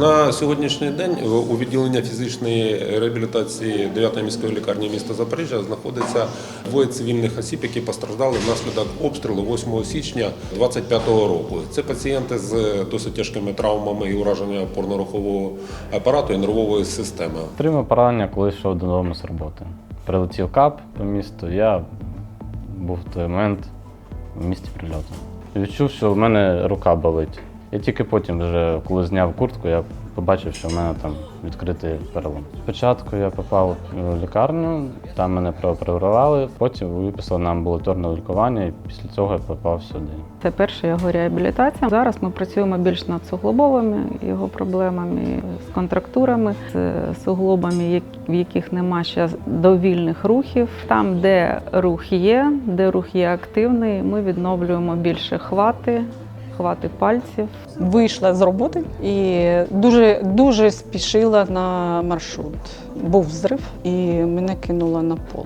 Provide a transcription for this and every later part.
На сьогоднішній день у відділення фізичної реабілітації 9-ї міської лікарні міста Запоріжжя знаходиться двоє цивільних осіб, які постраждали внаслідок обстрілу 8 січня 2025 року. Це пацієнти з досить тяжкими травмами і ураження опорно-рухового апарату і нервової системи. Отримав поранення, коли йшов додому з роботи. Прилетів кап по місту, я був в той момент в місті прильоту. Відчув, що в мене рука болить. Я тільки потім, вже, коли зняв куртку, я побачив, що в мене там відкритий перелом. Спочатку я попав в лікарню, там мене прооперували, потім виписали на амбулаторне лікування, і після цього я попав сюди. Це перша його реабілітація. Зараз ми працюємо більш над суглобовими його проблемами, з контрактурами, з суглобами, в яких нема ще довільних рухів. Там, де рух є, де рух є активний, ми відновлюємо більше хвати, хвати пальців. Вийшла з роботи і дуже, дуже спішила на маршрут. Був взрив і мене кинуло на пол.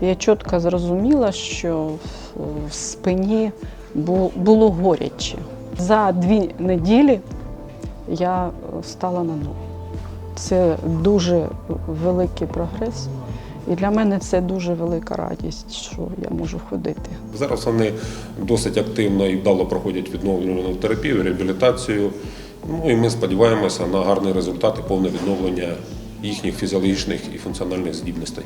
Я чітко зрозуміла, що в- в спині було горяче. За дві неділі я стала на ноги. Це дуже великий прогрес. І для мене це дуже велика радість, що я можу ходити. Зараз вони досить активно і вдало проходять відновлювальну терапію, реабілітацію. Ну і ми сподіваємося на гарний результат і повне відновлення їхніх фізіологічних і функціональних здібностей.